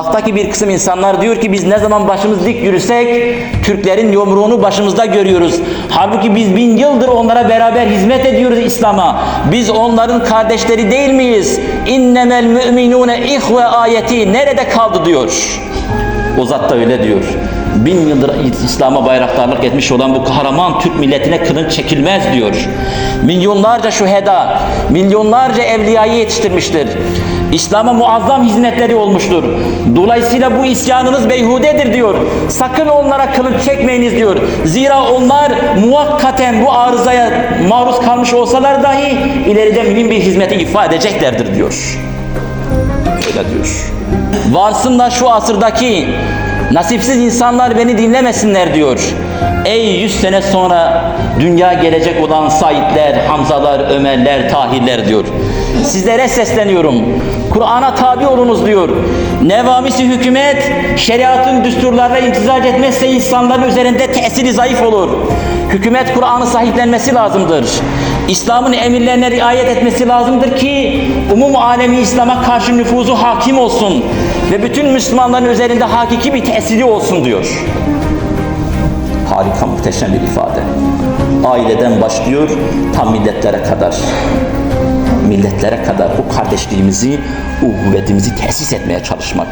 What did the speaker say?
Haktaki bir kısım insanlar diyor ki biz ne zaman başımız dik yürüsek Türklerin yumruğunu başımızda görüyoruz. Halbuki biz bin yıldır onlara beraber hizmet ediyoruz İslam'a. Biz onların kardeşleri değil miyiz? İnnemel müminune ihve ayeti nerede kaldı diyor. O zat da öyle diyor. Bin yıldır İslam'a bayraktarlık etmiş olan bu kahraman Türk milletine kılınç çekilmez diyor. Milyonlarca şüheda, milyonlarca evliyayı yetiştirmiştir. İslam'a muazzam hizmetleri olmuştur. Dolayısıyla bu isyanınız beyhudedir diyor. Sakın onlara kılınç çekmeyiniz diyor. Zira onlar muhakkaten bu arızaya maruz kalmış olsalar dahi ileride mühim bir hizmeti ifa edeceklerdir diyor. Öyle diyor. Varsın şu asırdaki nasipsiz insanlar beni dinlemesinler diyor. Ey yüz sene sonra dünya gelecek olan Saidler, Hamzalar, Ömerler, Tahirler diyor. Sizlere sesleniyorum. Kur'an'a tabi olunuz diyor. Nevamisi hükümet şeriatın düsturlarına imtizac etmezse insanların üzerinde tesiri zayıf olur. Hükümet Kur'an'ı sahiplenmesi lazımdır. İslam'ın emirlerine riayet etmesi lazımdır ki umum alemi İslam'a karşı nüfuzu hakim olsun ve bütün Müslümanların üzerinde hakiki bir tesiri olsun diyor. Harika muhteşem bir ifade. Aileden başlıyor tam milletlere kadar. Milletlere kadar o kardeşliğimizi, o kuvvetimizi tesis etmeye çalışmak.